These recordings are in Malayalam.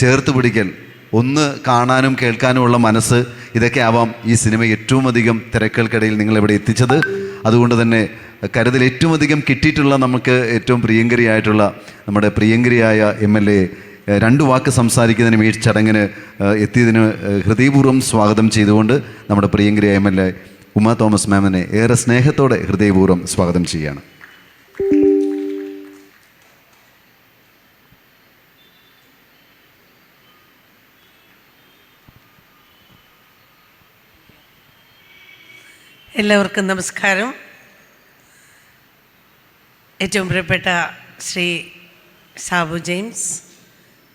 ചേർത്ത് പിടിക്കൽ. ഒന്ന് കാണാനും കേൾക്കാനുമുള്ള മനസ്സ്. ഇതൊക്കെ ആവാം ഈ സിനിമ ഏറ്റവും അധികം തിരക്കുകൾക്കിടയിൽ നിങ്ങളിവിടെ എത്തിച്ചത്. അതുകൊണ്ട് തന്നെ കരുതൽ ഏറ്റവും അധികം കിട്ടിയിട്ടുള്ള നമുക്ക് ഏറ്റവും പ്രിയങ്കരിയായിട്ടുള്ള നമ്മുടെ പ്രിയങ്കരിയായ എം എൽ എ രണ്ട് വാക്ക് സംസാരിക്കുന്നതിനും ഈ ചടങ്ങിന് എത്തിയതിന് ഹൃദയപൂർവം സ്വാഗതം ചെയ്തുകൊണ്ട് നമ്മുടെ പ്രിയങ്കരിയായ M L A Uma Thomas മാമിനെ ഏറെ സ്നേഹത്തോടെ ഹൃദയപൂർവം സ്വാഗതം ചെയ്യുകയാണ്. എല്ലാവർക്കും നമസ്കാരം. ഏറ്റവും പ്രിയപ്പെട്ട ശ്രീ സാബു ജെയിംസ്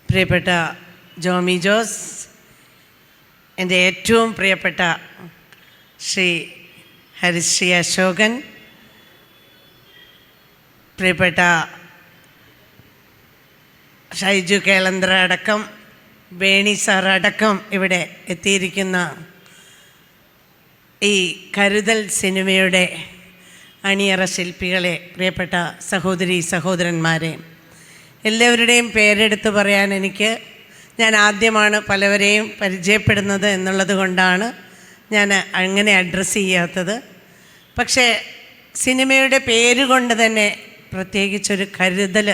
പ്രിയപ്പെട്ട ജോമി ജോസ് എന്റെ ഏറ്റവും പ്രിയപ്പെട്ട ശ്രീ ഹരിശ്രീ അശോകൻ പ്രിയപ്പെട്ട ഷൈജു കേളന്ദ്ര അടക്കം വേണി സാർ അടക്കം ഇവിടെ എത്തിയിരിക്കുന്ന ഈ കരുതൽ സിനിമയുടെ അണിയറ ശില്പികളെ പ്രിയപ്പെട്ട സഹോദരി സഹോദരന്മാരെ എല്ലാവരുടെയും പേരെടുത്ത് പറയാൻ എനിക്ക് ഞാൻ ആദ്യമാണ് പലവരെയും പരിചയപ്പെടുന്നത് എന്നുള്ളത് കൊണ്ടാണ് ഞാൻ അങ്ങനെ അഡ്രസ്സ് ചെയ്യാത്തത്. പക്ഷേ സിനിമയുടെ പേര് കൊണ്ട് തന്നെ പ്രത്യേകിച്ചൊരു കരുതൽ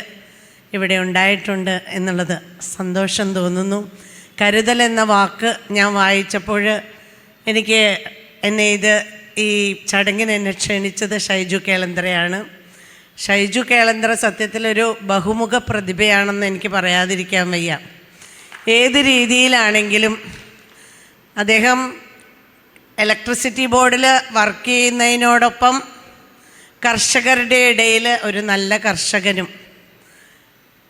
ഇവിടെ ഉണ്ടായിട്ടുണ്ട് എന്നുള്ളത് സന്തോഷം തോന്നുന്നു. കരുതൽ എന്ന വാക്ക് ഞാൻ വായിച്ചപ്പോൾ എനിക്ക് എന്നെ ഇത് ഈ ചടങ്ങിന് എന്നെ ക്ഷണിച്ചത് ഷൈജു കേളന്ദ്രയാണ് ഷൈജു കേളന്ദ്ര സത്യത്തിലൊരു ബഹുമുഖ പ്രതിഭയാണെന്ന് എനിക്ക് പറയാതിരിക്കാൻ വയ്യ. ഏത് രീതിയിലാണെങ്കിലും അദ്ദേഹം ഇലക്ട്രിസിറ്റി ബോർഡിൽ വർക്ക് ചെയ്യുന്നതിനോടൊപ്പം കർഷകരുടെ ഇടയിൽ ഒരു നല്ല കർഷകനും.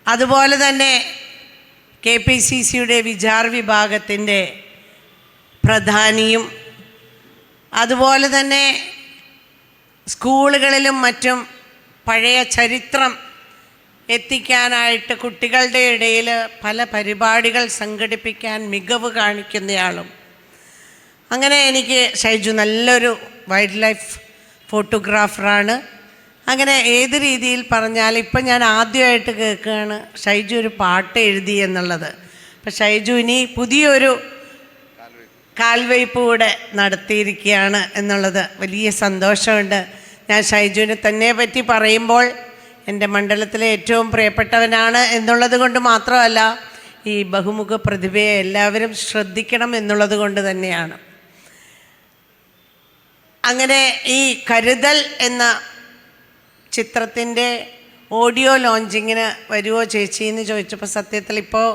അതുപോലെ തന്നെ കെ പി സി സിയുടെ വിചാർ വിഭാഗത്തിന്റെ പ്രധാനിയും അതുപോലെ തന്നെ സ്കൂളുകളിലും മറ്റും പഴയ ചരിത്രം എത്തിക്കാനായിട്ട് കുട്ടികളുടെ ഇടയിൽ പല പരിപാടികൾ സംഘടിപ്പിക്കാൻ മികവ് കാണിക്കുന്നയാളും. അങ്ങനെ എനിക്ക് ഷൈജു നല്ലൊരു വൈൽഡ് ലൈഫ് ഫോട്ടോഗ്രാഫറാണ്. അങ്ങനെ ഏത് രീതിയിൽ പറഞ്ഞാൽ ഇപ്പം ഞാൻ ആദ്യമായിട്ട് കേൾക്കുകയാണ് ഷൈജു ഒരു പാട്ട് എഴുതി എന്നുള്ളത്. അപ്പം ഷൈജു ഇനി പുതിയൊരു കാൽവയ്പ് കൂടെ നടത്തിയിരിക്കുകയാണ് എന്നുള്ളത് വലിയ സന്തോഷമുണ്ട്. ഞാൻ ഷൈജുവിനെ തന്നെ പറ്റി പറയുമ്പോൾ എന്റെ മണ്ഡലത്തിലെ ഏറ്റവും പ്രിയപ്പെട്ടവനാണ് എന്നുള്ളത് കൊണ്ട് മാത്രമല്ല ഈ ബഹുമുഖ പ്രതിഭയെ എല്ലാവരും ശ്രദ്ധിക്കണം എന്നുള്ളത് കൊണ്ട് തന്നെയാണ്. അങ്ങനെ ഈ കരുതൽ എന്ന ചിത്രത്തിന്റെ ഓഡിയോ ലോഞ്ചിങ്ങിന് വരുമോ ചേച്ചി എന്ന് ചോദിച്ചപ്പോൾ സത്യത്തിൽ ഇപ്പോൾ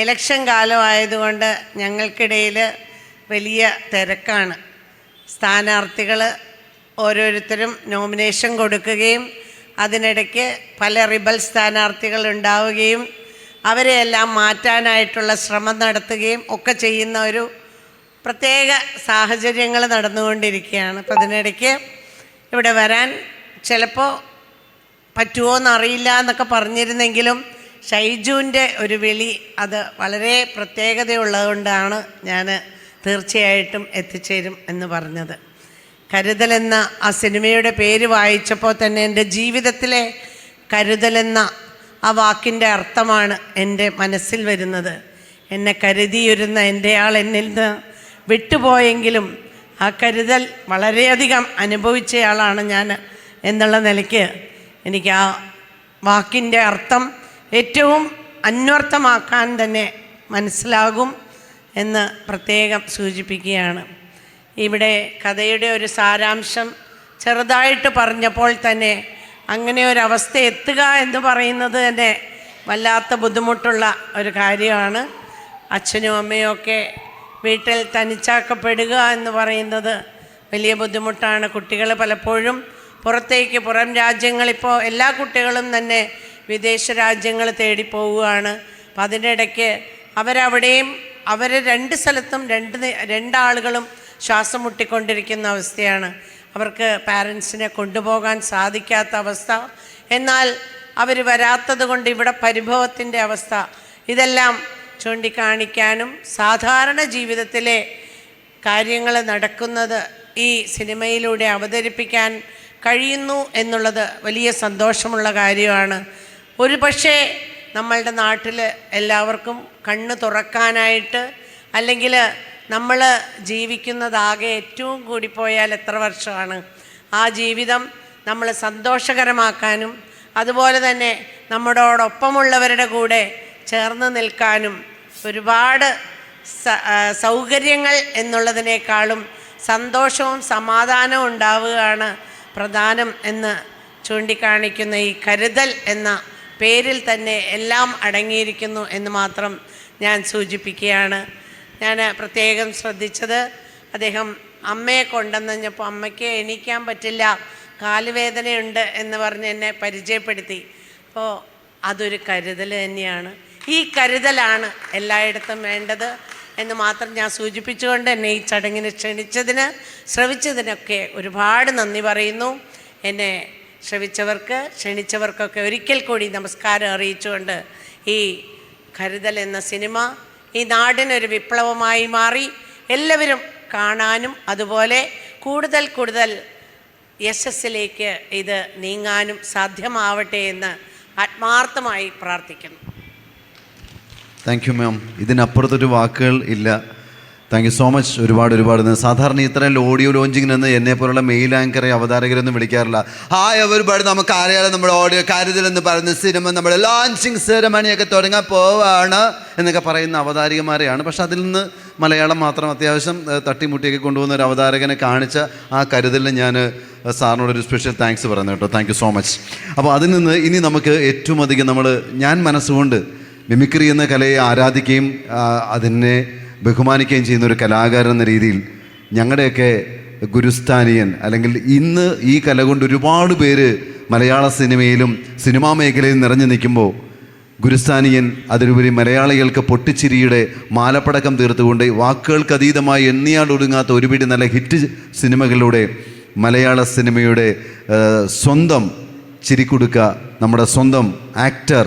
ഇലക്ഷൻ കാലമായതുകൊണ്ട് ഞങ്ങൾക്കിടയിൽ വലിയ തിരക്കാണ്. സ്ഥാനാർത്ഥികൾ ഓരോരുത്തരും നോമിനേഷൻ കൊടുക്കുകയും അതിനിടയ്ക്ക് പല റിബൽ സ്ഥാനാർത്ഥികൾ ഉണ്ടാവുകയും അവരെയെല്ലാം മാറ്റാനായിട്ടുള്ള ശ്രമം നടത്തുകയും ഒക്കെ ചെയ്യുന്ന ഒരു പ്രത്യേക സാഹചര്യങ്ങൾ നടന്നുകൊണ്ടിരിക്കുകയാണ്. അപ്പം അതിനിടയ്ക്ക് ഇവിടെ വരാൻ ചിലപ്പോൾ പറ്റുമോ എന്നറിയില്ല എന്നൊക്കെ പറഞ്ഞിരുന്നെങ്കിലും ഷൈജുവിന്റെ ഒരു വിളി അത് വളരെ പ്രത്യേകതയുള്ളതുകൊണ്ടാണ് ഞാൻ തീർച്ചയായിട്ടും എത്തിച്ചേരും എന്ന് പറഞ്ഞത്. എന്ന ആ സിനിമയുടെ പേര് വായിച്ചപ്പോൾ തന്നെ എന്റെ ജീവിതത്തിലെ കരുതലെന്ന ആ വാക്കിന്റെ അർത്ഥമാണ് എന്റെ മനസ്സിൽ വരുന്നത്. എന്നെ കരുതിയിരുന്ന എന്റെ ആൾ എന്നിൽ നിന്ന് വിട്ടുപോയെങ്കിലും ആ കരുതൽ വളരെയധികം അനുഭവിച്ചയാളാണ് ഞാൻ എന്നുള്ള നിലയ്ക്ക് എനിക്ക് ആ വാക്കിന്റെ അർത്ഥം ഏറ്റവും അന്വർത്ഥമാക്കാൻ തന്നെ മനസ്സിലാകും. എന്ന് പ്രത്യേകം സൂചിപ്പിക്കുകയാണ്. ഇവിടെ കഥയുടെ ഒരു സാരാംശം ചെറുതായിട്ട് പറഞ്ഞപ്പോൾ തന്നെ അങ്ങനെ ഒരു അവസ്ഥ എത്തുക എന്ന് പറയുന്നത് തന്നെ വല്ലാത്ത ബുദ്ധിമുട്ടുള്ള ഒരു കാര്യമാണ്. അച്ഛനും അമ്മയും ഒക്കെ വീട്ടിൽ തനിച്ചാക്കപ്പെടുക എന്ന് പറയുന്നത് വലിയ ബുദ്ധിമുട്ടാണ്. കുട്ടികൾ പലപ്പോഴും പുറത്തേക്ക് പുറം രാജ്യങ്ങളിപ്പോൾ എല്ലാ കുട്ടികളും തന്നെ വിദേശ രാജ്യങ്ങൾ തേടി പോവുകയാണ്. അപ്പം അതിനിടയ്ക്ക് അവരവിടെയും അവർ രണ്ട് സ്ഥലത്തും രണ്ട് രണ്ടാളുകളും ശ്വാസം മുട്ടിക്കൊണ്ടിരിക്കുന്ന അവസ്ഥയാണ്. അവർക്ക് പാരൻസിനെ കൊണ്ടുപോകാൻ സാധിക്കാത്ത അവസ്ഥ. എന്നാൽ അവർ വരാത്തത് കൊണ്ട് ഇവിടെ പരിഭവത്തിന്റെ അവസ്ഥ. ഇതെല്ലാം ചൂണ്ടിക്കാണിക്കാനും സാധാരണ ജീവിതത്തിലെ കാര്യങ്ങൾ നടക്കുന്നത് ഈ സിനിമയിലൂടെ അവതരിപ്പിക്കാൻ കഴിയുന്നു എന്നുള്ളത് വലിയ സന്തോഷമുള്ള കാര്യമാണ്. ഒരു പക്ഷേ നമ്മളുടെ നാട്ടിൽ എല്ലാവർക്കും കണ്ണ് തുറക്കാനായിട്ട് അല്ലെങ്കിൽ നമ്മൾ ജീവിക്കുന്നതാകെ ഏറ്റവും കൂടി പോയാൽ എത്ര വർഷമാണ്? ആ ജീവിതം നമ്മൾ സന്തോഷകരമാക്കാനും അതുപോലെ തന്നെ നമ്മളോടൊപ്പമുള്ളവരുടെ കൂടെ ചേർന്ന് നിൽക്കാനും ഒരുപാട് സൗകര്യങ്ങൾ എന്നുള്ളതിനേക്കാളും സന്തോഷവും സമാധാനവും ഉണ്ടാവുകയാണ് പ്രധാനം എന്ന് ചൂണ്ടിക്കാണിക്കുന്ന ഈ കരുതൽ എന്ന പേരിൽ തന്നെ എല്ലാം അടങ്ങിയിരിക്കുന്നു എന്ന് മാത്രം ഞാൻ സൂചിപ്പിക്കുകയാണ്. ഞാൻ പ്രത്യേകം ശ്രദ്ധിച്ചത് അദ്ദേഹം അമ്മയെ കൊണ്ടുവന്നപ്പോൾ അമ്മയ്ക്ക് എണീക്കാൻ പറ്റില്ല കാലുവേദനയുണ്ട് എന്ന് പറഞ്ഞ് എന്നെ പരിചയപ്പെടുത്തി. അപ്പോൾ അതൊരു കരുതൽ തന്നെയാണ്. ഈ കരുതലാണ് എല്ലായിടത്തും വേണ്ടത് എന്ന് മാത്രം ഞാൻ സൂചിപ്പിച്ചുകൊണ്ട് എന്നെ ഈ ചടങ്ങിന് ക്ഷണിച്ചതിന് ശ്രവിച്ചതിനൊക്കെ ഒരുപാട് നന്ദി പറയുന്നു. എന്നെ ശ്രവിച്ചവർക്ക് ക്ഷണിച്ചവർക്കൊക്കെ ഒരിക്കൽ കൂടി നമസ്കാരം അറിയിച്ചുകൊണ്ട് ഈ കരുതൽ എന്ന സിനിമ ഈ നാടിനൊരു വിപ്ലവമായി മാറി. എല്ലാവരും കാണാനും അതുപോലെ കൂടുതൽ കൂടുതൽ യശസ്സിലേക്ക് ഇത് നീങ്ങാനും സാധ്യമാവട്ടെ എന്ന് ആത്മാർത്ഥമായി പ്രാർത്ഥിക്കുന്നു. താങ്ക് യു മാം ഇതിനപ്പുറത്തൊരു വാക്കുകൾ ഇല്ല. താങ്ക് യു സോ മച്ച് ഒരുപാട് ഒരുപാട്. സാധാരണ ഇത്രയും ഓഡിയോ ലോഞ്ചിങ്ങിനൊന്നും എന്നെ പോലുള്ള മെയിൽ ആങ്കറെ അവതാരകരൊന്നും വിളിക്കാറില്ല. ഹായ് ഒരുപാട് നമുക്ക് അറിയാലോ നമ്മുടെ ഓഡിയോ കാര്യത്തിലെന്ന് പറയുന്ന സിനിമ നമ്മുടെ ലോഞ്ചിങ് സെറമണിയൊക്കെ തുടങ്ങാൻ പോവാണ് എന്നൊക്കെ പറയുന്ന അവതാരികമാരെയാണ് പക്ഷെ അതിൽ നിന്ന് മലയാളം മാത്രം അത്യാവശ്യം തട്ടിമുട്ടിയൊക്കെ കൊണ്ടുപോകുന്ന ഒരു അവതാരകനെ കാണിച്ച ആ കരുതലിന് ഞാൻ സാറിനോടൊരു സ്പെഷ്യൽ താങ്ക്സ് പറയുന്നത് കേട്ടോ. താങ്ക് സോ മച്ച് അപ്പോൾ അതിൽ നിന്ന് ഇനി നമുക്ക് ഏറ്റവും അധികം നമ്മൾ ഞാൻ മനസ്സുകൊണ്ട് മിമിക്രി എന്ന കലയെ ആരാധിക്കുകയും അതിനെ ബഹുമാനിക്കുകയും ചെയ്യുന്ന ഒരു കലാകാരൻ എന്ന രീതിയിൽ ഞങ്ങളുടെയൊക്കെ ഗുരുസ്ഥാനിയൻ അല്ലെങ്കിൽ ഇന്ന് ഈ കല കൊണ്ട് ഒരുപാട് പേര് മലയാള സിനിമയിലും സിനിമാ മേഖലയിൽ നിറഞ്ഞു നിൽക്കുമ്പോൾ ഗുരുസ്ഥാനിയൻ അതിലുപരി മലയാളികൾക്ക് പൊട്ടിച്ചിരിയുടെ മാലപ്പടക്കം തീർത്തുകൊണ്ട് വാക്കുകൾക്ക് അതീതമായി എണ്ണിയാടൊടുങ്ങാത്ത ഒരുപിടി നല്ല ഹിറ്റ് സിനിമകളിലൂടെ മലയാള സിനിമയുടെ സ്വന്തം ചിരിക്കുടുക്ക നമ്മുടെ സ്വന്തം ആക്ടർ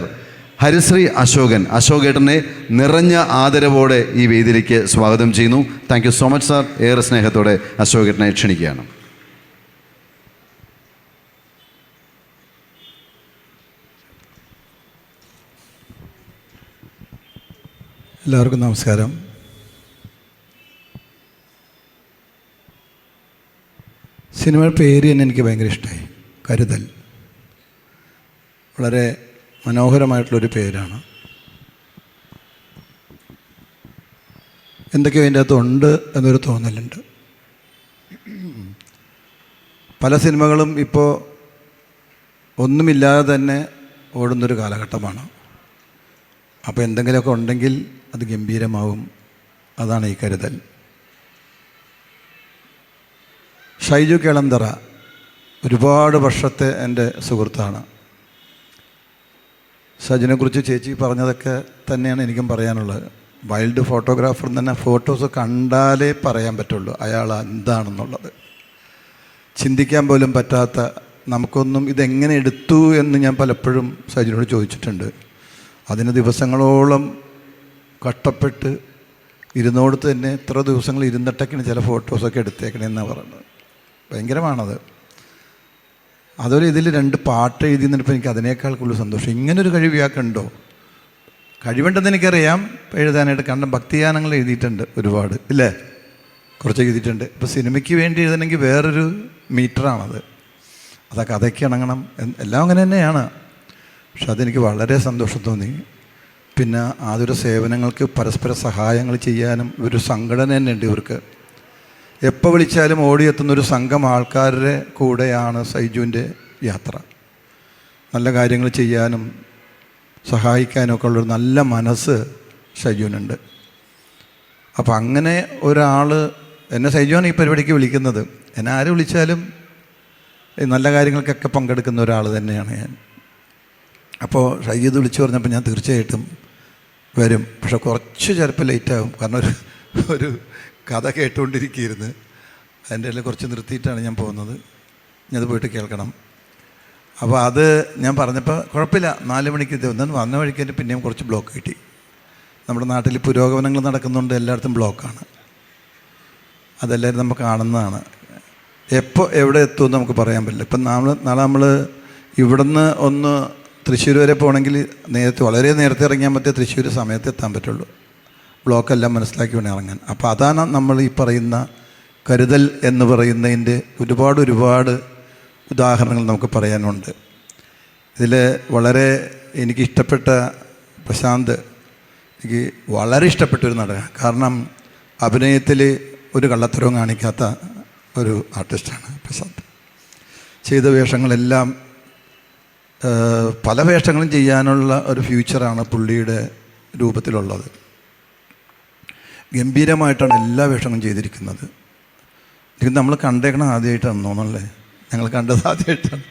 ഹരിശ്രീ അശോകൻ അശോകേട്ടനെ നിറഞ്ഞ ആദരവോടെ ഈ വേദിയിലേക്ക് സ്വാഗതം ചെയ്യുന്നു. Thank you so much sir ഏറെ സ്നേഹത്തോടെ അശോകേട്ടനെ ക്ഷണിക്കുകയാണ്. എല്ലാവർക്കും നമസ്കാരം. സിനിമയുടെ പേര് തന്നെ എനിക്ക് ഭയങ്കര ഇഷ്ടമായി. കരുതൽ. വളരെ മനോഹരമായിട്ടുള്ളൊരു പേരാണ്. എന്തൊക്കെയോ അതിന്റെ അകത്ത് ഉണ്ട് എന്നൊരു തോന്നലുണ്ട്. പല സിനിമകളും ഇപ്പോൾ ഒന്നുമില്ലാതെ തന്നെ ഓടുന്നൊരു കാലഘട്ടമാണ്. അപ്പോൾ എന്തെങ്കിലുമൊക്കെ ഉണ്ടെങ്കിൽ അത് ഗംഭീരമാവും. അതാണ് ഈ കരുതൽ. ഷൈജു കേളന്തറ ഒരുപാട് വർഷത്തെ എന്റെ സുഹൃത്താണ്. സജിനെക്കുറിച്ച് ചേച്ചി പറഞ്ഞതൊക്കെ തന്നെയാണ് എനിക്കും പറയാനുള്ളത്. വൈൽഡ് ഫോട്ടോഗ്രാഫർ തന്നെ ഫോട്ടോസ് കണ്ടാലേ പറയാൻ പറ്റുള്ളൂ അയാൾ എന്താണെന്നുള്ളത്. ചിന്തിക്കാൻ പോലും പറ്റാത്ത നമുക്കൊന്നും ഇതെങ്ങനെ എടുത്തു എന്ന് ഞാൻ പലപ്പോഴും സജിനോട് ചോദിച്ചിട്ടുണ്ട്. അതിന് ദിവസങ്ങളോളം കഷ്ടപ്പെട്ട് ഇരുന്നോടത്ത് തന്നെ ഇത്ര ദിവസങ്ങൾ ഇരുന്നിട്ടൊക്കെയാണ് ചില ഫോട്ടോസൊക്കെ എടുത്തേക്കണേന്നാണ് പറയുന്നത്. ഭയങ്കരമാണത്. അതുപോലെ ഇതിൽ രണ്ട് പാട്ട് എഴുതി നിന്നിപ്പോൾ എനിക്ക് അതിനേക്കാൾ കൂടുതൽ സന്തോഷം. ഇങ്ങനൊരു കഴിവ് ഇയാൾക്കുണ്ടോ കഴിവുണ്ടെന്ന് എനിക്കറിയാം. എഴുതാനായിട്ട് കാരണം ഭക്തിഗാനങ്ങൾ എഴുതിയിട്ടുണ്ട് ഒരുപാട് ഇല്ലേ? കുറച്ച് എഴുതിയിട്ടുണ്ട്. ഇപ്പോൾ സിനിമയ്ക്ക് വേണ്ടി എഴുതണമെങ്കിൽ വേറൊരു മീറ്ററാണത്. അത് കഥയ്ക്ക് ഇണങ്ങണം എല്ലാം അങ്ങനെ തന്നെയാണ്. പക്ഷെ അതെനിക്ക് വളരെ സന്തോഷം തോന്നി. പിന്നെ ആതുര സേവനങ്ങൾക്ക് പരസ്പര സഹായങ്ങൾ ചെയ്യാനും ഒരു സംഘടന തന്നെ ഉണ്ട് ഇവർക്ക്. എപ്പോൾ വിളിച്ചാലും ഓടിയെത്തുന്ന ഒരു സംഘം ആൾക്കാരുടെ കൂടെയാണ് സൈജുവിന്റെ യാത്ര. നല്ല കാര്യങ്ങൾ ചെയ്യാനും സഹായിക്കാനൊക്കെ ഉള്ളൊരു നല്ല മനസ്സ് സൈജുവിനുണ്ട്. അപ്പം അങ്ങനെ ഒരാൾ എന്നെ സൈജുവാണ് ഈ പരിപാടിക്ക് വിളിക്കുന്നത്. എന്നെ ആര് വിളിച്ചാലും നല്ല കാര്യങ്ങൾക്കൊക്കെ പങ്കെടുക്കുന്ന ഒരാൾ തന്നെയാണ് ഞാൻ. അപ്പോൾ ഷൈജീദ് വിളിച്ചു പറഞ്ഞപ്പോൾ ഞാൻ തീർച്ചയായിട്ടും വരും. പക്ഷെ കുറച്ച് ചിലപ്പോൾ ലേറ്റാകും കാരണം ഒരു ഒരു കഥ കേട്ടുകൊണ്ടിരിക്കുകയായിരുന്നു. അതിന്റെ ഇടയിൽ കുറച്ച് നിർത്തിയിട്ടാണ് ഞാൻ പോകുന്നത്. ഞാൻ പോയിട്ട് കേൾക്കണം. അപ്പോൾ അത് ഞാൻ പറഞ്ഞപ്പോൾ കുഴപ്പമില്ല നാല് മണിക്ക് ഒന്ന് വന്ന. വഴിക്ക് തന്നെ പിന്നെയും കുറച്ച് ബ്ലോക്ക് കിട്ടി. നമ്മുടെ നാട്ടിൽ പുരോഗമനങ്ങൾ നടക്കുന്നുണ്ട് എല്ലായിടത്തും ബ്ലോക്കാണ്. അതെല്ലാവരും നമുക്ക് കാണുന്നതാണ്. എപ്പോൾ എവിടെ എത്തുമെന്ന് നമുക്ക് പറയാൻ പറ്റില്ല. ഇപ്പം നമ്മൾ നാളെ നമ്മൾ ഇവിടുന്ന് ഒന്ന് തൃശ്ശൂർ വരെ പോകണമെങ്കിൽ നേരത്തെ വളരെ നേരത്തെ ഇറങ്ങിയാൽ മറ്റേ തൃശ്ശൂർ സമയത്ത് എത്താൻ പറ്റുള്ളൂ. ബ്ലോക്കെല്ലാം മനസ്സിലാക്കി വേണം ഇറങ്ങാൻ. അപ്പോൾ അതാണ് നമ്മൾ ഈ പറയുന്ന കരുതൽ എന്ന് പറയുന്നതിന്റെ ഒരുപാട് ഒരുപാട് ഉദാഹരണങ്ങൾ നമുക്ക് പറയാനുണ്ട്. ഇതിൽ വളരെ എനിക്ക് ഇഷ്ടപ്പെട്ട പ്രശാന്ത് എനിക്ക് വളരെ ഇഷ്ടപ്പെട്ട ഒരു നടൻ കാരണം അഭിനയത്തിൽ ഒരു കള്ളത്തരവും കാണിക്കാത്ത ഒരു ആർട്ടിസ്റ്റാണ് പ്രശാന്ത്. ചെയ്ത വേഷങ്ങളെല്ലാം പല വേഷങ്ങളും ചെയ്യാനുള്ള ഒരു ഫ്യൂച്ചറാണ് പുള്ളിയുടെ രൂപത്തിലുള്ളത്. ഗംഭീരമായിട്ടാണ് എല്ലാ വേഷങ്ങളും ചെയ്തിരിക്കുന്നത്. ഇത് നമ്മൾ കണ്ടേക്കണ ആദ്യമായിട്ടാണ് തോന്നുന്നല്ലേ ഞങ്ങൾ കണ്ടത് ആദ്യമായിട്ടാണ്.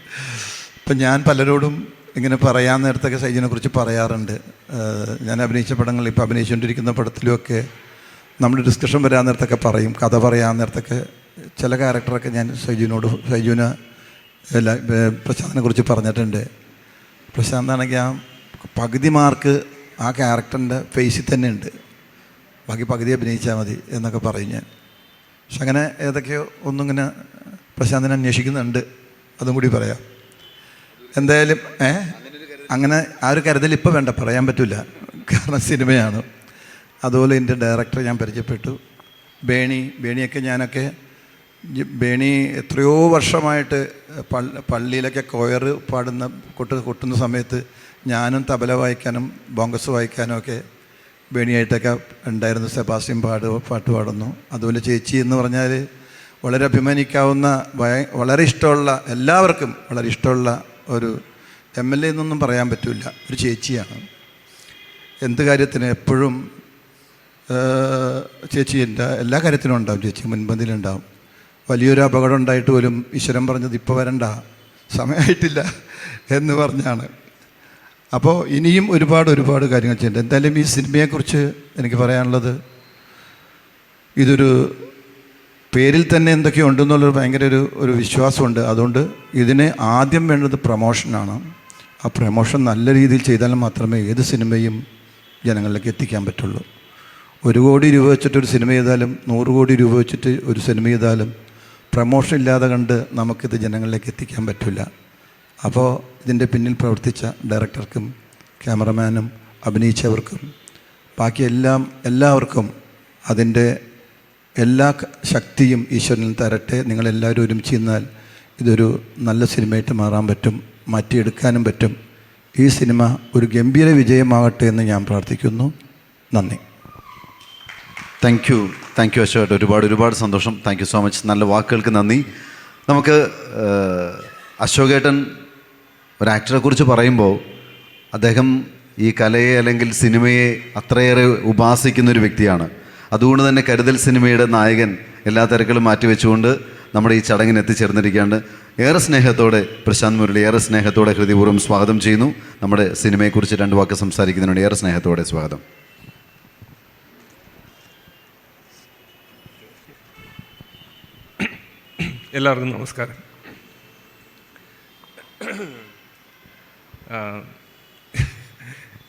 ഇപ്പം ഞാൻ പലരോടും ഇങ്ങനെ പറയാൻ നേരത്തൊക്കെ സൈജിനെ കുറിച്ച് പറയാറുണ്ട്. ഞാൻ അഭിനയിച്ച പടങ്ങളിൽ ഇപ്പോൾ അഭിനയിച്ചുകൊണ്ടിരിക്കുന്ന പടത്തിലുമൊക്കെ നമ്മൾ ഡിസ്കഷൻ വരാൻ നേരത്തൊക്കെ പറയും കഥ പറയാൻ നേരത്തൊക്കെ ചില ക്യാരക്ടറൊക്കെ ഞാൻ സൈജുവിനോട് സൈജുവിന് പ്രശാന്തിനെ കുറിച്ച് പറഞ്ഞിട്ടുണ്ട്. പ്രശാന്താണെങ്കിൽ ആ പകുതി മാർക്ക് ആ ക്യാരക്ടറിന്റെ ഫേസിൽ തന്നെ ഉണ്ട്. ബാക്കി പകുതി അഭിനയിച്ചാൽ മതി എന്നൊക്കെ പറയും ഞാൻ. പക്ഷെ അങ്ങനെ ഏതൊക്കെയോ ഒന്നിങ്ങനെ പ്രശാന്തിനെ അന്വേഷിക്കുന്നുണ്ട്. അതും കൂടി പറയാം. എന്തായാലും ഏ? അങ്ങനെ ആ ഒരു കരുതൽ ഇപ്പോൾ വേണ്ട പറയാൻ പറ്റില്ല കാരണം സിനിമയാണ്. അതുപോലെ എന്റെ ഡയറക്ടറെ ഞാൻ പരിചയപ്പെട്ടു. ബേണി ബേണിയൊക്കെ ഞാനൊക്കെ ബേണി എത്രയോ വർഷമായിട്ട് പള്ളി പള്ളിയിലൊക്കെ കൊയർ പാടുന്ന കൊട്ട് കൊട്ടുന്ന സമയത്ത് ഞാനും തബല വായിക്കാനും ബോങ്കസ് വായിക്കാനും ഒക്കെ ബേണിയായിട്ടൊക്കെ ഉണ്ടായിരുന്നു സെബാസ്റ്റ്യൻ പാട് പാട്ട് പാടുന്നു. അതുപോലെ ചേച്ചി എന്ന് പറഞ്ഞാൽ വളരെ അഭിമാനിക്കാവുന്ന വളരെ ഇഷ്ടമുള്ള എല്ലാവർക്കും വളരെ ഇഷ്ടമുള്ള ഒരു എം എൽ എ എന്നൊന്നും പറയാൻ പറ്റില്ല ഒരു ചേച്ചിയാണ്. എന്ത് കാര്യത്തിന് എപ്പോഴും ചേച്ചി എന്റെ എല്ലാ കാര്യത്തിനും ഉണ്ടാവും. ചേച്ചി മുൻപന്തിയിലുണ്ടാവും. വലിയൊരു അപകടം ഉണ്ടായിട്ട് പോലും ഈശ്വരൻ പറഞ്ഞത് ഇപ്പോൾ വരണ്ട. സമയമായിട്ടില്ല എന്ന് പറഞ്ഞാണ്. അപ്പോൾ ഇനിയും ഒരുപാട് ഒരുപാട് കാര്യങ്ങൾ ചെയ്യുന്നുണ്ട് എന്തായാലും ഈ സിനിമയെക്കുറിച്ച് എനിക്ക് പറയാനുള്ളത് ഇതൊരു പേരിൽ തന്നെ എന്തൊക്കെയോ ഉണ്ടെന്നുള്ളൊരു ഭയങ്കര ഒരു ഒരു വിശ്വാസമുണ്ട്. അതുകൊണ്ട് ഇതിന് ആദ്യം വേണ്ടത് പ്രമോഷനാണ് ആ പ്രമോഷൻ നല്ല രീതിയിൽ ചെയ്താൽ മാത്രമേ ഏത് സിനിമയും ജനങ്ങളിലേക്ക് എത്തിക്കാൻ പറ്റുള്ളൂ. ഒരു കോടി രൂപ വെച്ചിട്ട് ഒരു സിനിമ ചെയ്താലും നൂറ് കോടി രൂപ വെച്ചിട്ട് ഒരു സിനിമ ചെയ്താലും പ്രമോഷൻ ഇല്ലാതെ കണ്ട് നമുക്കിത് ജനങ്ങളിലേക്ക് എത്തിക്കാൻ പറ്റില്ല അപ്പോൾ ഇതിന്റെ പിന്നിൽ പ്രവർത്തിച്ച ഡയറക്ടർക്കും ക്യാമറമാനും അഭിനയിച്ചവർക്കും ബാക്കി എല്ലാം എല്ലാവർക്കും അതിന്റെ എല്ലാ ശക്തിയും ഈശ്വരനിൽ തരട്ടെ. നിങ്ങളെല്ലാവരും ഒരുമിച്ച് നിന്നാൽ ഇതൊരു നല്ല സിനിമയായിട്ട് മാറാൻ പറ്റും മാറ്റിയെടുക്കാനും പറ്റും. ഈ സിനിമ ഒരു ഗംഭീര വിജയമാകട്ടെ എന്ന് ഞാൻ പ്രാർത്ഥിക്കുന്നു. നന്ദി. Thank you thank you Ashok. ഒരുപാട് ഒരുപാട് സന്തോഷം. താങ്ക് യു സോ മച്ച് നല്ല വാക്കുകൾക്ക് നന്ദി. നമുക്ക് അശോകേട്ടൻ ഒരു ആക്ടറെ കുറിച്ച് പറയുമ്പോൾ അദ്ദേഹം ഈ കലയെ അല്ലെങ്കിൽ സിനിമയെ അത്രയേറെ ഉപാസിക്കുന്ന ഒരു വ്യക്തിയാണ്. അതുകൊണ്ട് തന്നെ കരുതൽ സിനിമയുടെ നായകൻ എല്ലാ തിരക്കുകളും മാറ്റിവെച്ചുകൊണ്ട് നമ്മുടെ ഈ ചടങ്ങിന് എത്തിച്ചേർന്നിരിക്കുകയാണ്. ഏറെ സ്നേഹത്തോടെ പ്രശാന്ത് മുരളി ഏറെ സ്നേഹത്തോടെ ഹൃദയപൂർവം സ്വാഗതം ചെയ്യുന്നു. നമ്മുടെ സിനിമയെക്കുറിച്ച് രണ്ട് വാക്ക് സംസാരിക്കുന്നതിനുണ്ട് ഏറെ സ്നേഹത്തോടെ സ്വാഗതം. എല്ലാവർക്കും നമസ്കാരം.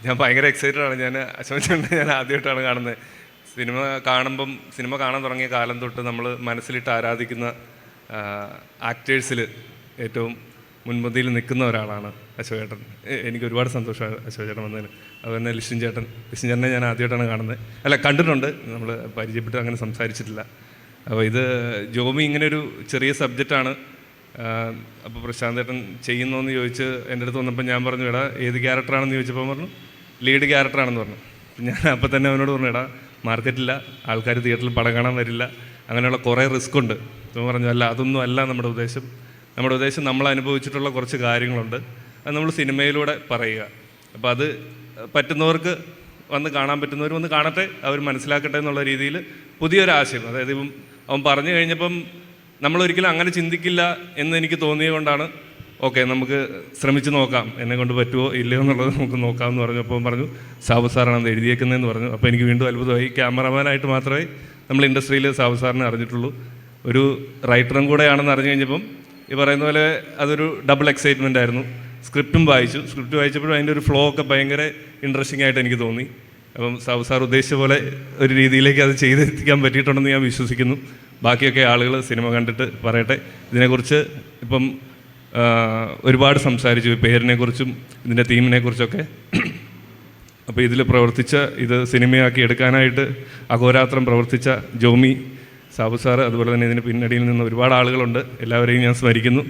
ഞാൻ ഭയങ്കര എക്സൈറ്റഡ് ആണ്. ഞാൻ അശോചുണ്ട് ഞാൻ ആദ്യമായിട്ടാണ് കാണുന്നത്. സിനിമ കാണുമ്പം സിനിമ കാണാൻ തുടങ്ങിയ കാലം തൊട്ട് നമ്മൾ മനസ്സിലിട്ട് ആരാധിക്കുന്ന ആക്ടേഴ്സിൽ ഏറ്റവും മുൻപന്തിയിൽ നിൽക്കുന്ന ഒരാളാണ് അശോക് ചേട്ടൻ എനിക്ക് ഒരുപാട് സന്തോഷമാണ് അശോകേട്ടൻ വന്നതിന്. തന്നെ ലിഷൻ ചേട്ടൻ. ലിഷിൻ ചേട്ടനെ ഞാൻ ആദ്യമായിട്ടാണ് കാണുന്നത്. അല്ല കണ്ടിട്ടുണ്ട്. നമ്മൾ പരിചയപ്പെട്ട് അങ്ങനെ സംസാരിച്ചിട്ടില്ല. അപ്പോൾ ഇത് ജോമി ഇങ്ങനെ ഒരു ചെറിയ സബ്ജക്റ്റാണ് അപ്പോൾ പ്രശാന്ത് ഏട്ടൻ ചെയ്യുന്നോന്ന് ചോദിച്ച് എന്റെ അടുത്ത് വന്നപ്പോൾ ഞാൻ പറഞ്ഞു എടാ ഏത് ക്യാരക്ടറാണെന്ന് ചോദിച്ചപ്പോൾ പറഞ്ഞു ലീഡ് ക്യാരക്ടറാണെന്ന് പറഞ്ഞു. ഞാൻ അപ്പോൾ തന്നെ അവനോട് പറഞ്ഞു എടാ മാർക്കറ്റില്ല ആൾക്കാർ തിയേറ്ററിൽ പടം കാണാൻ വരില്ല അങ്ങനെയുള്ള കുറേ റിസ്ക് ഉണ്ട്. എന്ന് പറഞ്ഞു അല്ല അതൊന്നും അല്ല നമ്മുടെ ഉദ്ദേശം. നമ്മുടെ ഉദ്ദേശം നമ്മൾ അനുഭവിച്ചിട്ടുള്ള കുറച്ച് കാര്യങ്ങളുണ്ട് അത് നമ്മൾ സിനിമയിലൂടെ പറയുക. അപ്പോൾ അത് പറ്റുന്നവർക്ക് വന്ന് കാണാൻ പറ്റുന്നവർ വന്ന് കാണട്ടെ അവർ മനസ്സിലാക്കട്ടെ എന്നുള്ള രീതിയിൽ പുതിയൊരാശയം അതായത് ഇപ്പം അവൻ പറഞ്ഞു കഴിഞ്ഞപ്പം നമ്മളൊരിക്കലും അങ്ങനെ ചിന്തിക്കില്ല എന്ന് എനിക്ക് തോന്നിയത് കൊണ്ടാണ് ഓക്കെ നമുക്ക് ശ്രമിച്ചു നോക്കാം എന്നെ കൊണ്ട് പറ്റുമോ ഇല്ലയോ എന്നുള്ളത് നമുക്ക് നോക്കാം എന്ന് പറഞ്ഞപ്പോൾ പറഞ്ഞു സാബു സാറാണ് അത് എഴുതിയേക്കുന്നതെന്ന് പറഞ്ഞു. അപ്പോൾ എനിക്ക് വീണ്ടും അത്ഭുതമായി. ക്യാമറമാനായിട്ട് മാത്രമേ നമ്മൾ ഇൻഡസ്ട്രിയിൽ സാബു സാറിനെ അറിഞ്ഞിട്ടുള്ളൂ. ഒരു റൈറ്ററും കൂടെയാണെന്ന് അറിഞ്ഞു കഴിഞ്ഞപ്പം ഈ പറയുന്ന പോലെ അതൊരു ഡബിൾ എക്സൈറ്റ്മെന്റ് ആയിരുന്നു. സ്ക്രിപ്റ്റും വായിച്ചു. സ്ക്രിപ്റ്റ് വായിച്ചപ്പോഴും അതിന്റെ ഒരു ഫ്ലോ ഒക്കെ ഭയങ്കര ഇൻട്രസ്റ്റിംഗ് ആയിട്ട് എനിക്ക് തോന്നി. അപ്പം സാബു സാർ ഉദ്ദേശിച്ച പോലെ ഒരു രീതിയിലേക്ക് അത് ചെയ്തെത്തിക്കാൻ പറ്റിയിട്ടുണ്ടെന്ന് ഞാൻ വിശ്വസിക്കുന്നു. ബാക്കിയൊക്കെ ആളുകൾ സിനിമ കണ്ടിട്ട് പറയട്ടെ. ഇതിനെക്കുറിച്ച് ഇപ്പം ഒരുപാട് സംസാരിച്ചു. പേരിനെക്കുറിച്ചും ഇതിന്റെ തീമിനെക്കുറിച്ചൊക്കെ. അപ്പോൾ ഇതിൽ പ്രവർത്തിച്ച ഇത് സിനിമയാക്കി എടുക്കാനായിട്ട് അഹോരാത്രം പ്രവർത്തിച്ച ജോമി സാബു സാറ് അതുപോലെ തന്നെ ഇതിന് പിന്നടിയിൽ നിന്ന് ഒരുപാട് ആളുകളുണ്ട്. എല്ലാവരെയും ഞാൻ സ്മരിക്കുന്നു.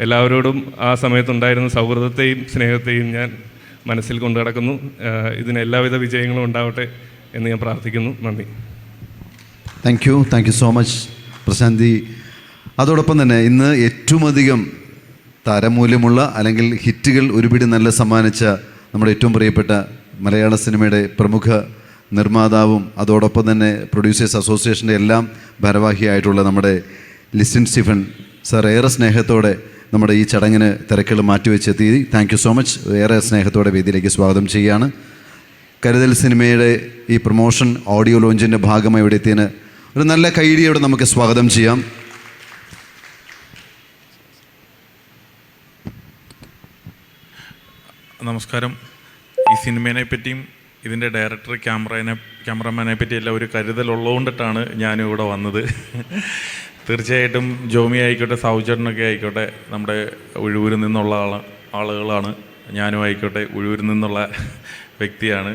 എല്ലാവരോടും ആ സമയത്തുണ്ടായിരുന്ന സൗഹൃദത്തെയും സ്നേഹത്തെയും ഞാൻ മനസ്സിൽ കൊണ്ടു നടക്കുന്നു. ഇതിന് എല്ലാവിധ വിജയങ്ങളും ഉണ്ടാവട്ടെ എന്ന് ഞാൻ പ്രാർത്ഥിക്കുന്നു. നന്ദി. Thank you thank you so much Prashanthi അതോടൊപ്പം തന്നെ ഇന്ന് ഏറ്റവും അധികം താരമൂല്യമുള്ള അല്ലെങ്കിൽ ഹിറ്റുകൾ ഒരുപിടി നല്ല സമ്മാനിച്ച നമ്മുടെ ഏറ്റവും പ്രിയപ്പെട്ട മലയാള സിനിമയുടെ പ്രമുഖ നിർമ്മാതാവും അതോടൊപ്പം തന്നെ പ്രൊഡ്യൂസേഴ്സ് അസോസിയേഷന്റെ എല്ലാം ഭാരവാഹിയായിട്ടുള്ള നമ്മുടെ ലിസിൻ സ്റ്റീഫൻ സാർ ഏറെ സ്നേഹത്തോടെ നമ്മുടെ ഈ ചടങ്ങിന് തിരക്കുകൾ മാറ്റിവെച്ചെത്തി. താങ്ക് യു സോ മച്ച് ഏറെ സ്നേഹത്തോടെ വേദിയിലേക്ക് സ്വാഗതം ചെയ്യുകയാണ്. കരുതൽ സിനിമയുടെ ഈ പ്രൊമോഷൻ ഓഡിയോ ലോഞ്ചിന്റെ ഭാഗമായി ഇവിടെ എത്തിയതിന് ഒരു നല്ല കൈഡിയോടെ നമുക്ക് സ്വാഗതം ചെയ്യാം. നമസ്കാരം. ഈ സിനിമയെ പറ്റിയും ഇതിന്റെ ഡയറക്ടർ ക്യാമറനെ ക്യാമറമാനെ പറ്റി എല്ലാം ഒരു കരുതലുള്ളതുകൊണ്ടിട്ടാണ് ഞാനും ഇവിടെ വന്നത്. തീർച്ചയായിട്ടും ജോമി ആയിക്കോട്ടെ സൗചരണൊക്കെ ആയിക്കോട്ടെ നമ്മുടെ ഒഴിവൂരിൽ നിന്നുള്ള ആള ആളുകളാണ്. ഞാനും ആയിക്കോട്ടെ ഒഴിവൂരിൽ നിന്നുള്ള വ്യക്തിയാണ്.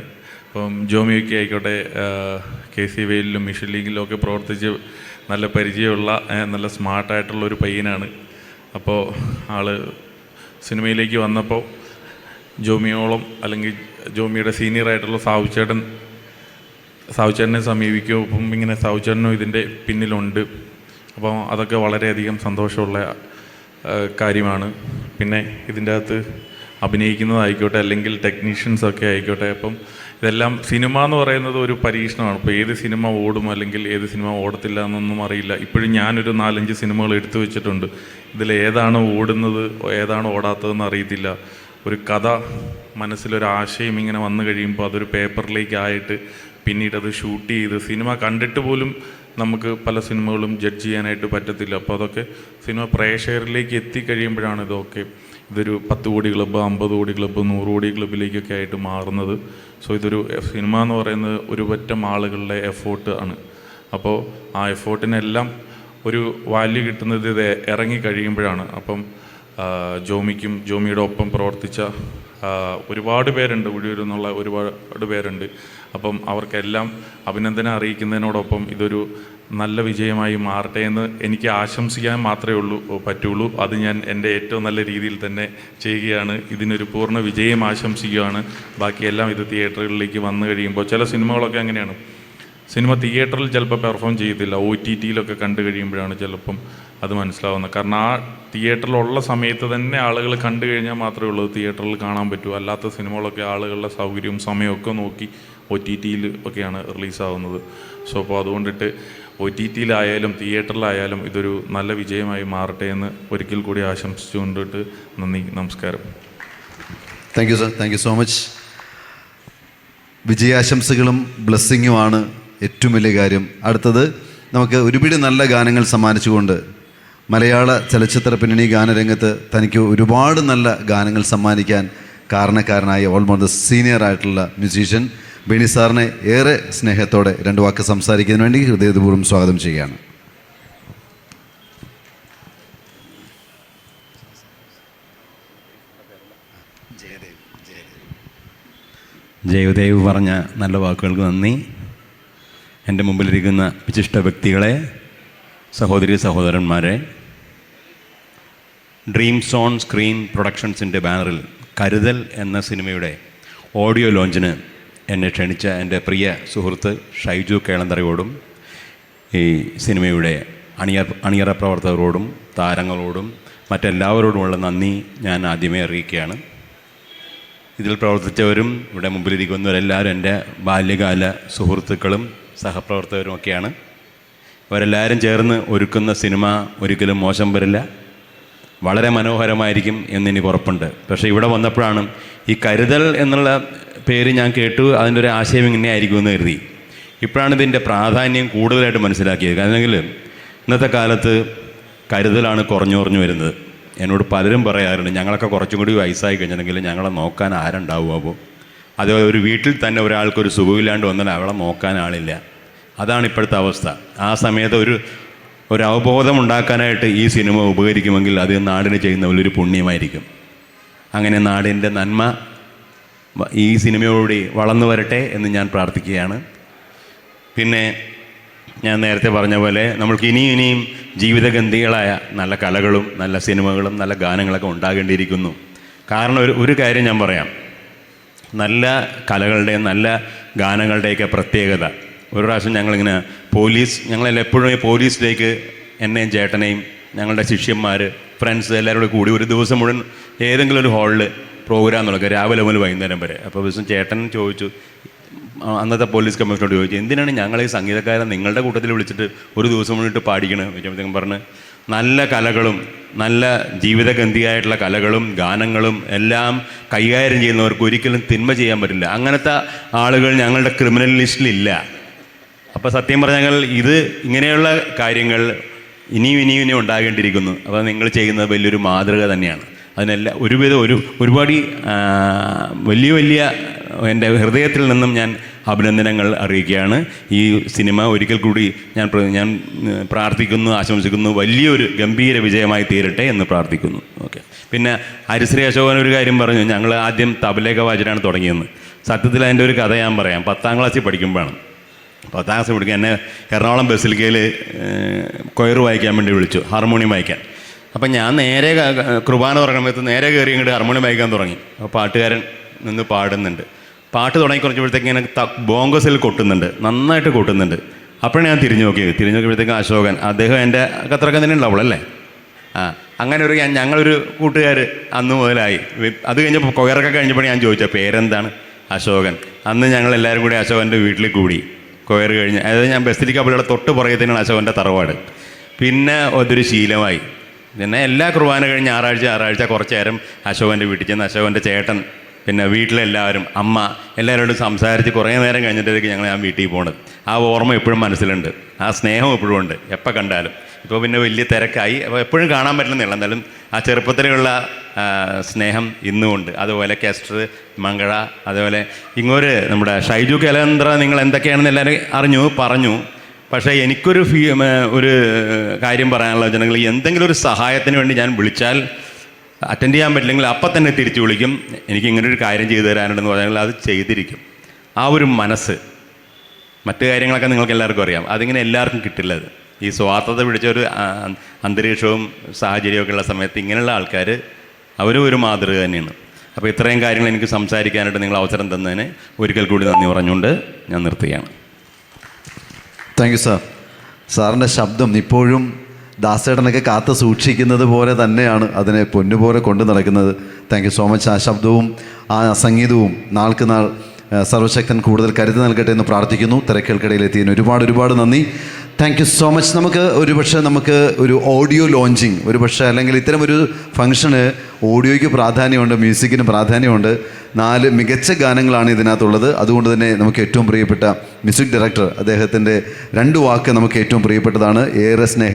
അപ്പം ജോമിയൊക്കെ ആയിക്കോട്ടെ കെ സി വെയിലും മിഷൻ ലീഗിലും ഒക്കെ പ്രവർത്തിച്ച് നല്ല പരിചയമുള്ള നല്ല സ്മാർട്ടായിട്ടുള്ള ഒരു പയ്യനാണ്. അപ്പോൾ ആൾ സിനിമയിലേക്ക് വന്നപ്പോൾ ജോമിയോളം അല്ലെങ്കിൽ ജോമിയുടെ സീനിയർ ആയിട്ടുള്ള സാവുചേട്ടൻ സാവുചേട്ടനെ സമീപിക്കും. അപ്പം ഇങ്ങനെ സാവുചേട്ടനും ഇതിന്റെ പിന്നിലുണ്ട്. അപ്പോൾ അതൊക്കെ വളരെയധികം സന്തോഷമുള്ള കാര്യമാണ്. പിന്നെ ഇതിന്റെ അകത്ത് അഭിനയിക്കുന്നതായിക്കോട്ടെ അല്ലെങ്കിൽ ടെക്നീഷ്യൻസൊക്കെ ആയിക്കോട്ടെ. അപ്പം ഇതെല്ലാം സിനിമ എന്ന് പറയുന്നത് ഒരു പരീക്ഷണമാണ്. ഇപ്പോൾ ഏത് സിനിമ ഓടും അല്ലെങ്കിൽ ഏത് സിനിമ ഓടത്തില്ല എന്നൊന്നും അറിയില്ല. ഇപ്പോഴും ഞാനൊരു നാലഞ്ച് സിനിമകൾ എടുത്തു വെച്ചിട്ടുണ്ട്. ഇതിൽ ഏതാണ് ഓടുന്നത് ഏതാണ് ഓടാത്തതെന്ന് അറിയത്തില്ല. ഒരു കഥ മനസ്സിലൊരു ആശയം ഇങ്ങനെ വന്നു കഴിയുമ്പോൾ അതൊരു പേപ്പറിലേക്കായിട്ട് പിന്നീട് അത് ഷൂട്ട് ചെയ്ത് സിനിമ കണ്ടിട്ട് പോലും നമുക്ക് പല സിനിമകളും ജഡ്ജ് ചെയ്യാനായിട്ട് പറ്റത്തില്ല. അപ്പോൾ അതൊക്കെ സിനിമ പ്രേക്ഷകരിലേക്ക് എത്തിക്കഴിയുമ്പോഴാണ് ഇതൊക്കെ. ഇതൊരു പത്ത് കോടി ക്ലബ്ബ് അമ്പത് കോടി ക്ലബ്ബ് നൂറ് കോടി ക്ലബ്ബിലേക്കൊക്കെ ആയിട്ട് മാറുന്നത്. സോ ഇതൊരു സിനിമ എന്ന് പറയുന്നത് ഒരു പറ്റം ആളുകളുടെ എഫോർട്ട് ആണ്. അപ്പോൾ ആ എഫോർട്ടിനെല്ലാം ഒരു വാല്യൂ കിട്ടുന്നത് ഇത് ഇറങ്ങി കഴിയുമ്പോഴാണ്. അപ്പം ജോമിക്കും ജോമിയുടെ ഒപ്പം പ്രവർത്തിച്ച ഒരുപാട് പേരുണ്ട്. ഉഴിയൂരെന്നുള്ള ഒരുപാട് പേരുണ്ട്. അപ്പം അവർക്കെല്ലാം അഭിനന്ദനം അറിയിക്കുന്നതിനോടൊപ്പം ഇതൊരു നല്ല വിജയമായി മാറട്ടെ എന്ന് എനിക്ക് ആശംസിക്കാൻ മാത്രമേ ഉള്ളൂ പറ്റുള്ളൂ. അത് ഞാൻ എന്റെ ഏറ്റവും നല്ല രീതിയിൽ തന്നെ ചെയ്യുകയാണ്. ഇതിനൊരു പൂർണ വിജയം ആശംസിക്കുകയാണ്. ബാക്കിയെല്ലാം ഇത് തിയേറ്ററുകളിലേക്ക് വന്നു കഴിയുമ്പോൾ ചില സിനിമകളൊക്കെ അങ്ങനെയാണ്. സിനിമ തിയേറ്ററിൽ ചിലപ്പോൾ പെർഫോം ചെയ്യത്തില്ല. ഒ ടി ടിയിലൊക്കെ കണ്ടു കഴിയുമ്പോഴാണ് ചിലപ്പം അത് മനസ്സിലാവുന്നത്. കാരണം ആ തിയേറ്ററിലുള്ള സമയത്ത് തന്നെ ആളുകൾ കണ്ടു കഴിഞ്ഞാൽ മാത്രമേ ഉള്ളൂ തിയേറ്ററിൽ കാണാൻ പറ്റൂ. അല്ലാത്ത സിനിമകളൊക്കെ ആളുകളുടെ സൗകര്യവും സമയമൊക്കെ നോക്കി ഒ ടി ടിയിൽ ഒക്കെയാണ് റിലീസാവുന്നത്. സോ അപ്പോൾ അതുകൊണ്ടിട്ട് ഒ ടി ടിയിലായാലും തിയേറ്ററിലായാലും ഇതൊരു നല്ല വിജയമായി മാറട്ടെ എന്ന് ഒരിക്കൽ കൂടി ആശംസിച്ചുകൊണ്ടിട്ട് നന്ദി നമസ്കാരം. Thank you sir thank you so much വിജയാശംസകളും ബ്ലെസ്സിങ്ങുമാണ് ഏറ്റവും വലിയ കാര്യം. അടുത്തത് നമുക്ക് ഒരുപിടി നല്ല ഗാനങ്ങൾ സമ്മാനിച്ചുകൊണ്ട് മലയാള ചലച്ചിത്ര പിന്നണി ഗാനരംഗത്ത് തനിക്ക് ഒരുപാട് നല്ല ഗാനങ്ങൾ സമ്മാനിക്കാൻ കാരണക്കാരനായ ഓൾമോസ്റ്റ് സീനിയർ ആയിട്ടുള്ള മ്യൂസീഷ്യൻ ബെനി സാറിനെ ഏറെ സ്നേഹത്തോടെ രണ്ട് വാക്ക് സംസാരിക്കുന്നതിന് വേണ്ടി ഹൃദയപൂർവം സ്വാഗതം ചെയ്യുകയാണ്. ജയദേവ് പറഞ്ഞ നല്ല വാക്കുകൾക്ക് നന്ദി. എന്റെ മുമ്പിലിരിക്കുന്ന വിശിഷ്ട വ്യക്തികളെ സഹോദരി സഹോദരന്മാരെ ഡ്രീം സോൺ സ്ക്രീൻ പ്രൊഡക്ഷൻസിന്റെ ബാനറിൽ കരുതൽ എന്ന സിനിമയുടെ ഓഡിയോ ലോഞ്ചിന് എന്നെ ക്ഷണിച്ച എന്റെ പ്രിയ സുഹൃത്ത് ഷൈജു കേളന്തറയോടും ഈ സിനിമയുടെ അണിയ അണിയറ പ്രവർത്തകരോടും താരങ്ങളോടും മറ്റെല്ലാവരോടുമുള്ള നന്ദി ഞാൻ ആദ്യമേ അറിയിക്കുകയാണ്. ഇതിൽ പ്രവർത്തിച്ചവരും ഇവിടെ മുമ്പിലിരിക്കുന്നവരെല്ലാവരും എന്റെ ബാല്യകാല സുഹൃത്തുക്കളും സഹപ്രവർത്തകരും ഒക്കെയാണ്. അവരെല്ലാവരും ചേർന്ന് ഒരുക്കുന്ന സിനിമ ഒരിക്കലും മോശം വരില്ല. വളരെ മനോഹരമായിരിക്കും എന്നെനിക്ക് ഉറപ്പുണ്ട്. പക്ഷേ ഇവിടെ വന്നപ്പോഴാണ് ഈ കരുതൽ എന്നുള്ള പേര് ഞാൻ കേട്ടു അതിന്റെ ഒരു ആശയം ഇങ്ങനെ ആയിരിക്കുമെന്ന് കരുതി. ഇപ്പോഴാണ് ഇതിന്റെ പ്രാധാന്യം കൂടുതലായിട്ട് മനസ്സിലാക്കിയത്. കാരണമെങ്കിൽ ഇന്നത്തെ കാലത്ത് കരുതലാണ് കുറഞ്ഞു കുറഞ്ഞു വരുന്നത്. എന്നോട് പലരും പറയാറുണ്ട് ഞങ്ങളൊക്കെ കുറച്ചും കൂടി വയസ്സായി കഴിഞ്ഞിട്ടുണ്ടെങ്കിൽ ഞങ്ങളെ നോക്കാൻ ആരുണ്ടാവുമോ അതേപോലെ ഒരു വീട്ടിൽ തന്നെ ഒരാൾക്കൊരു സുഖമില്ലാണ്ട് വന്നാൽ അവളെ നോക്കാൻ ആളില്ല. അതാണ് ഇപ്പോഴത്തെ അവസ്ഥ. ആ സമയത്ത് ഒരു ഒരു അവബോധം ഉണ്ടാക്കാനായിട്ട് ഈ സിനിമ ഉപകരിക്കുമെങ്കിൽ അത് നാടിന് ചെയ്യുന്ന വലിയൊരു പുണ്യമായിരിക്കും. അങ്ങനെ നാടിന്റെ നന്മ ഈ സിനിമയോടുകൂടി വളർന്നു വരട്ടെ എന്ന് ഞാൻ പ്രാർത്ഥിക്കുകയാണ്. പിന്നെ ഞാൻ നേരത്തെ പറഞ്ഞ പോലെ നമ്മൾക്ക് ഇനിയും ഇനിയും ജീവിതഗന്ധികളായ നല്ല കലകളും നല്ല സിനിമകളും നല്ല ഗാനങ്ങളൊക്കെ ഉണ്ടാകേണ്ടിയിരിക്കുന്നു. കാരണം ഒരു ഒരു കാര്യം ഞാൻ പറയാം. നല്ല കലകളുടെയും നല്ല ഗാനങ്ങളുടെയൊക്കെ പ്രത്യേകത. ഒരു പ്രാവശ്യം ഞങ്ങളിങ്ങനെ പോലീസ് ഞങ്ങളെല്ലാം എപ്പോഴും ഈ പോലീസിലേക്ക് എന്നെയും ചേട്ടനെയും ഞങ്ങളുടെ ശിഷ്യന്മാർ ഫ്രണ്ട്സ് എല്ലാവരും കൂടി ഒരു ദിവസം മുഴുവൻ ഏതെങ്കിലും ഒരു ഹാളിൽ പ്രോഗ്രാം നടക്കുക രാവിലെ മുതൽ വൈകുന്നേരം വരെ. അപ്പോൾ ദിവസം ചേട്ടൻ ചോദിച്ചു അന്നത്തെ പോലീസ് കമ്മീഷനോട് ചോദിച്ചു എന്തിനാണ് ഞങ്ങൾ ഈ സംഗീതക്കാരെ നിങ്ങളുടെ കൂട്ടത്തിൽ വിളിച്ചിട്ട് ഒരു ദിവസം മുന്നിട്ട് പാടിക്കണത് ചോദിച്ചപ്പോഴത്തേക്കും പറഞ്ഞ് നല്ല കലകളും നല്ല ജീവിതഗന്ധിയായിട്ടുള്ള കലകളും ഗാനങ്ങളും എല്ലാം കൈകാര്യം ചെയ്യുന്നവർക്ക് ഒരിക്കലും തിന്മ ചെയ്യാൻ പറ്റില്ല. അങ്ങനത്തെ ആളുകൾ ഞങ്ങളുടെ ക്രിമിനൽ ലിസ്റ്റിലില്ല. അപ്പോൾ സത്യം പറഞ്ഞാൽ ഇത് ഇങ്ങനെയുള്ള കാര്യങ്ങൾ ഇനിയും ഇനിയും ഇനിയും ഉണ്ടാകേണ്ടിയിരിക്കുന്നു. അപ്പോൾ നിങ്ങൾ ചെയ്യുന്നത് വലിയൊരു മാതൃക തന്നെയാണ്. അതിനെല്ലാം ഒരുവിധം ഒരു ഒരുപാട് വലിയ വലിയ എന്റെ ഹൃദയത്തിൽ നിന്നും ഞാൻ അഭിനന്ദനങ്ങൾ അറിയിക്കുകയാണ്. ഈ സിനിമ ഒരിക്കൽ കൂടി ഞാൻ ഞാൻ പ്രാർത്ഥിക്കുന്നു ആശംസിക്കുന്നു. വലിയൊരു ഗംഭീര വിജയമായി തീരട്ടെ എന്ന് പ്രാർത്ഥിക്കുന്നു. ഓക്കെ. പിന്നെ ഹരിശ്രീ അശോകൻ ഒരു കാര്യം പറഞ്ഞു. ഞങ്ങൾ ആദ്യം തബലേഖ വാചനാണ് തുടങ്ങിയെന്ന്. സത്യത്തിൽ അതിന്റെ ഒരു കഥ ഞാൻ പറയാം. പത്താം ക്ലാസ്സിൽ പഠിക്കുമ്പോഴാണ്. പത്താം ക്ലാസ്സിൽ പഠിക്കാൻ എന്നെ എറണാകുളം ബസിലിക്കയിൽ കൊയർ വായിക്കാൻ വേണ്ടി വിളിച്ചു. ഹാർമോണിയം വായിക്കാൻ. അപ്പം ഞാൻ നേരെ കുർബാന തുടങ്ങുമ്പോഴത്ത് നേരെ കയറി ഇങ്ങോട്ട് ഹാർമോണിയം വായിക്കാൻ തുടങ്ങി. അപ്പോൾ പാട്ടുകാരൻ നിന്ന് പാടുന്നുണ്ട്. പാട്ട് തുടങ്ങി കുറച്ചപ്പോഴത്തേക്ക് ഇങ്ങനെ ബോങ്കസിൽ കൊട്ടുന്നുണ്ട്. നന്നായിട്ട് കൊട്ടുന്നുണ്ട്. അപ്പോഴാണ് ഞാൻ തിരിഞ്ഞു നോക്കിയത്. തിരിഞ്ഞു നോക്കിയപ്പോഴത്തേക്ക് അശോകൻ അദ്ദേഹം എന്റെ അത്രയൊക്കെ തന്നെ ഉണ്ടാവുള്ളല്ലേ ആ അങ്ങനെ ഒരു ഞങ്ങളൊരു കൂട്ടുകാർ അന്ന് മുതലായി. അത് കഴിഞ്ഞപ്പോൾ കൊയറൊക്കെ കഴിഞ്ഞപ്പോൾ ഞാൻ ചോദിച്ച പേരെന്താണ്? അശോകൻ അന്ന് ഞങ്ങൾ എല്ലാവരും കൂടി അശോകന്റെ വീട്ടിൽ കൂടി. കൊയർ കഴിഞ്ഞ് അതായത് ഞാൻ ബസ്സിലേക്ക് അവളുടെ തൊട്ട് പുറകെ തന്നെയാണ് അശോകന്റെ തറവാട്. പിന്നെ അതൊരു ശീലമായി. പിന്നെ എല്ലാ കുർബാന കഴിഞ്ഞ് ആറാഴ്ച ആറാഴ്ച കുറച്ച് നേരം അശോകന്റെ വീട്ടിൽ ചെന്ന് അശോകന്റെ ചേട്ടൻ പിന്നെ വീട്ടിലെല്ലാവരും അമ്മ എല്ലാവരോടും സംസാരിച്ച് കുറേ നേരം കഴിഞ്ഞിട്ടായിരിക്കും ഞങ്ങൾ ഞാൻ വീട്ടിൽ പോകുന്നത് ആ ഓർമ്മ എപ്പോഴും മനസ്സിലുണ്ട്. ആ സ്നേഹം എപ്പോഴും ഉണ്ട്. എപ്പോൾ കണ്ടാലും. ഇപ്പോൾ പിന്നെ വലിയ തിരക്കായി. അപ്പോൾ എപ്പോഴും കാണാൻ പറ്റുന്നില്ല. എന്നാലും ആ ചെറുപ്പത്തിലുള്ള സ്നേഹം ഇന്നും ഉണ്ട്. അതുപോലെ കെസ്റ്റർ മംഗള അതുപോലെ ഇങ്ങോട്ട് നമ്മുടെ ഷൈജു കലേന്ദ്ര നിങ്ങൾ എന്തൊക്കെയാണെന്ന് എല്ലാവരും അറിഞ്ഞു പറഞ്ഞു. പക്ഷേ എനിക്കൊരു ഫീ ഒരു കാര്യം പറയാനുള്ള ജനങ്ങൾ എന്തെങ്കിലും ഒരു സഹായത്തിന് വേണ്ടി ഞാൻ വിളിച്ചാൽ അറ്റൻഡ് ചെയ്യാൻ പറ്റില്ലെങ്കിൽ അപ്പം തന്നെ തിരിച്ചു വിളിക്കും. എനിക്ക് ഇങ്ങനെ ഒരു കാര്യം ചെയ്തു തരാനുണ്ടെന്ന് പറഞ്ഞാൽ അത് ചെയ്തിരിക്കും. ആ ഒരു മനസ്സ് മറ്റു കാര്യങ്ങളൊക്കെ നിങ്ങൾക്ക് എല്ലാവർക്കും അറിയാം. അതിങ്ങനെ എല്ലാവർക്കും കിട്ടില്ല അത്. ഈ സ്വാർത്ഥത പിടിച്ച ഒരു അന്തരീക്ഷവും സാഹചര്യമൊക്കെ ഉള്ള സമയത്ത് ഇങ്ങനെയുള്ള ആൾക്കാർ അവരും ഒരു മാതൃക തന്നെയാണ്. അപ്പോൾ ഇത്രയും കാര്യങ്ങൾ എനിക്ക് സംസാരിക്കാനായിട്ട് നിങ്ങൾ അവസരം തന്നതിന് ഒരിക്കൽ കൂടി നന്ദി പറഞ്ഞുകൊണ്ട് ഞാൻ നിർത്തുകയാണ്. Thank you sir. സാറിന്റെ ശബ്ദം ഇപ്പോഴും ദാസേടനൊക്കെ കാത്തു സൂക്ഷിക്കുന്നത് പോലെ തന്നെയാണ് അതിനെ പൊന്നുപോലെ കൊണ്ടു നടക്കുന്നത്. Thank you so much. ആ ശബ്ദവും ആ സംഗീതവും നാൾക്ക് നാൾ സർവശക്തൻ കൂടുതൽ കരുതി നൽകട്ടെ എന്ന് പ്രാർത്ഥിക്കുന്നു. തിരക്കുകൾക്കിടയിൽ എത്തിയതിന് ഒരുപാട് ഒരുപാട് നന്ദി. താങ്ക് യു സോ മച്ച് നമുക്ക് ഒരുപക്ഷെ നമുക്ക് ഒരു ഓഡിയോ ലോഞ്ചിങ് ഒരുപക്ഷെ അല്ലെങ്കിൽ ഇത്തരം ഒരു ഫംഗ്ഷന് ഓഡിയോയ്ക്ക് പ്രാധാന്യമുണ്ട് മ്യൂസിക്കിന് പ്രാധാന്യമുണ്ട്. നാല് മികച്ച ഗാനങ്ങളാണ് ഇതിനകത്തുള്ളത്. അതുകൊണ്ട് തന്നെ നമുക്ക് ഏറ്റവും പ്രിയപ്പെട്ട മ്യൂസിക് ഡയറക്ടർ അദ്ദേഹത്തിന്റെ രണ്ട് വാക്ക് നമുക്ക് ഏറ്റവും പ്രിയപ്പെട്ടതാണ്. ഏറെ സ്നേഹം